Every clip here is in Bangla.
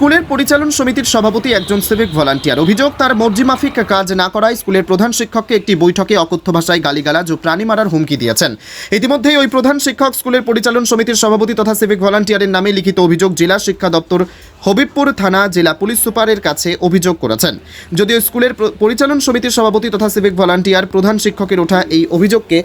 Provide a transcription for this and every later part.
স্কুলের পরিচালন সমিতির সভাপতি একজন সিভিক ভলান্টিয়ার। অভিযোগ, তার মর্জিমাফিক কাজ না করায় স্কুলের প্রধান শিক্ষককে একটি বৈঠকে অকথ্য ভাষায় গালিগালাজ ও প্রাণী মারার হুমকি দিয়েছেন। ইতিমধ্যেই ওই প্রধান শিক্ষক স্কুলের পরিচালন সমিতির সভাপতি তথা সিভিক ভলান্টিয়ারের নামে লিখিত অভিযোগ জেলা শিক্ষা দপ্তর হবিবপুর থানা জেলা পুলিশ সুপারের কাছে অভিযোগ করেছেন। যদিও স্কুলের পরিচালন সমিতির সভাপতি তথা সিভিক ভলান্টিয়ার প্রধান শিক্ষকের ওঠা এই অভিযোগকে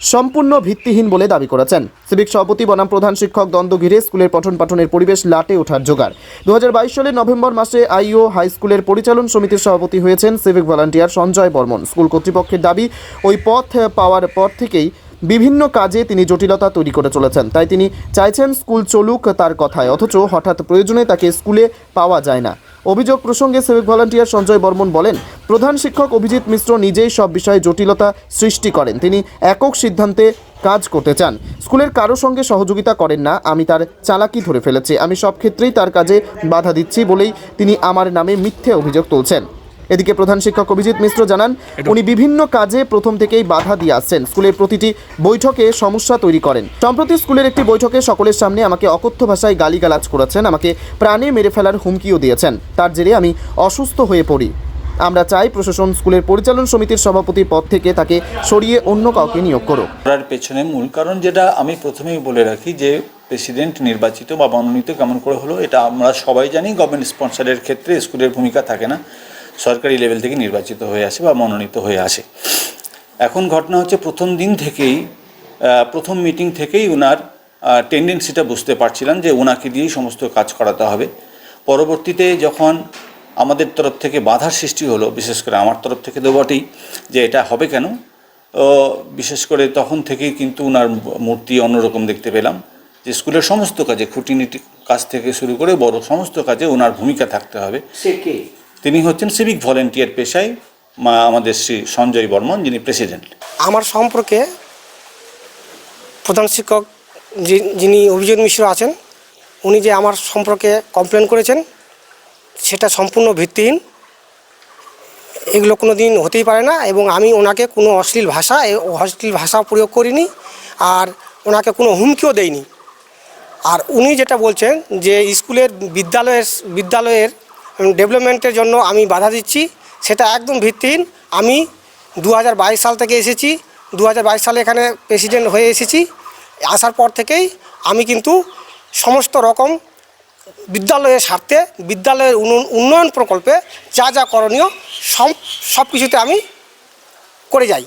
সম্পূর্ণ ভিত্তিহীন বলে দাবি করেছেন। সিভিক সভাপতি বনাম প্রধান শিক্ষক দ্বন্দ্ব ঘিরে স্কুলের পঠন পাঠনের পরিবেশ লাটে ওঠার জোগাড়। দু হাজার বাইশ সালের নভেম্বর মাসে আইও হাই স্কুলের পরিচালন সমিতির সভাপতি হয়েছেন civic volunteer Sanjay Barman. School কর্তৃপক্ষের দাবি, ওই পথ পাওয়ার পর থেকেই বিভিন্ন কাজে তিনি জটিলতা তৈরি করে চলেছেন। তাই তিনি চাইছেন স্কুল চলুক তার কথায়, অথচ হঠাৎ প্রয়োজনে তাকে স্কুলে পাওয়া যায় না। অভিযোগ প্রসঙ্গে সিভিক ভলান্টিয়ার সঞ্জয় বর্মন বলেন, প্রধান শিক্ষক অভিজিৎ মিশ্র নিজেই সব বিষয়ে জটিলতা সৃষ্টি করেন। তিনি একক সিদ্ধান্তে কাজ করতে চান। স্কুলের কারও সঙ্গে সহযোগিতা করেন না, আমি তার চালাকি ধরে ফেলেছি। আমি সব ক্ষেত্রেই তার কাজে বাধা দিচ্ছি বলেই তিনি আমার নামে মিথ্যে অভিযোগ তুলছেন। এদিকে প্রধান শিক্ষক অভিজিৎ মিশ্র জানান উনি বিভিন্ন কাজে প্রথম থেকেই বাধা দিয়ে আসছেন। স্কুলের প্রতিটি বৈঠকে সমস্যা তৈরি করেন। সম্প্রতি স্কুলের একটি বৈঠকে সকলের সামনে আমাকে অকথ্য ভাষায় গালিগালাজ করেছেন আমাকে প্রাণে মেরে ফেলার হুমকিও দিয়েছেন। তার জেরে আমি অসুস্থ হয়ে পড়ি। আমরা চাই প্রশাসন স্কুলের পরিচালন সমিতির সভাপতি পদ থেকে তাকে সরিয়ে অন্য কাউকে নিয়োগ করো করার পেছনে মূল কারণ যেটা আমি প্রথমেই বলে রাখি যে প্রেসিডেন্ট নির্বাচিত বা মনোনীত কেমন করে হলো এটা আমরা সবাই জানি। গভর্নমেন্ট স্পন্সরের ক্ষেত্রে স্কুলের ভূমিকা থাকে না। সরকারি লেভেল থেকে নির্বাচিত হয়ে আসে বা মনোনীত হয়ে আসে। এখন ঘটনা হচ্ছে প্রথম দিন থেকেই প্রথম মিটিং থেকেই ওনার টেন্ডেন্সিটা বুঝতে পারছিলাম যে ওনাকে দিয়েই সমস্ত কাজ করাতে হবে। পরবর্তীতে যখন আমাদের তরফ থেকে বাধার সৃষ্টি হলো, বিশেষ করে আমার তরফ থেকে তো বটেই যে এটা হবে কেন বিশেষ করে তখন থেকেই কিন্তু ওনার মূর্তি অন্যরকম দেখতে পেলাম যে স্কুলের সমস্ত কাজে, খুঁটিনিটি কাজ থেকে শুরু করে বড় সমস্ত কাজে ওনার ভূমিকা থাকতে হবে। সে কে? তিনি হচ্ছেন সিভিক ভলেন্টিয়ার পেশায়, মা আমাদের শ্রী সঞ্জয় বর্মন, যিনি প্রেসিডেন্ট আমার সম্পর্কে প্রধান শিক্ষক যিনি অভিজিৎ মিশ্র আছেন, উনি যে আমার সম্পর্কে কমপ্লেন করেছেন, সেটা সম্পূর্ণ ভিত্তিহীন। এগুলো কোনো দিন হতেই পারে না এবং আমি ওনাকে কোনো অশ্লীল ভাষা অশ্লীল ভাষা প্রয়োগ করিনি আর ওনাকে কোনো হুমকিও দেইনি। আর উনি যেটা বলছেন যে স্কুলের বিদ্যালয়ের বিদ্যালয়ের ডেভেলপমেন্টের জন্য আমি বাধা দিচ্ছি। সেটা একদম ভিত্তিহীন। আমি দু হাজার বাইশ সাল থেকে এসেছি। দু হাজার বাইশ সালে এখানে প্রেসিডেন্ট হয়ে এসেছি। আসার পর থেকেই আমি কিন্তু সমস্ত রকম বিদ্যালয়ের স্বার্থে, বিদ্যালয়ের উন্ন- উন্নয়ন প্রকল্পে যা যা করণীয় সব সব কিছুতে আমি করে যাই।